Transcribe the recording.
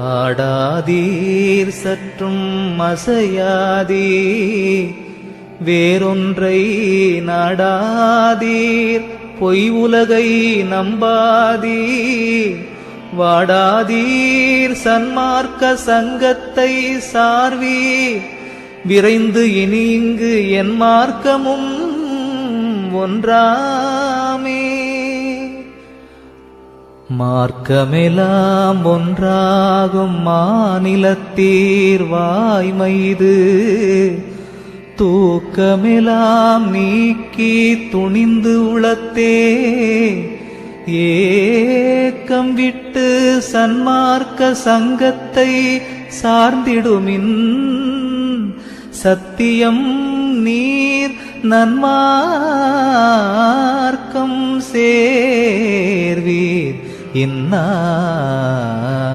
ஆடாதீர் சற்றும் அசையாதீர். வேறொன்றை நாடாதீர் பொய் உலகை நம்பாதீர். வாடாதீர் சன்மார்க்க சங்கத்தை சார்வீர். விரைந்து இனி இங்கு என் மார்க்கமும் ஒன்றாமே. மார்க்கமெலாம் ஒன்றாகும் மாநிலத்தீர் வாய்மைது தூக்கமெலாம் நீக்கி துணிந்து உளத்தே. ஏக்கம் விட்டு சன்மார்க்க சங்கத்தை சார்ந்திடுமின். சத்தியம் நீர் நன்மார்க்கம் சே ഇന്നാ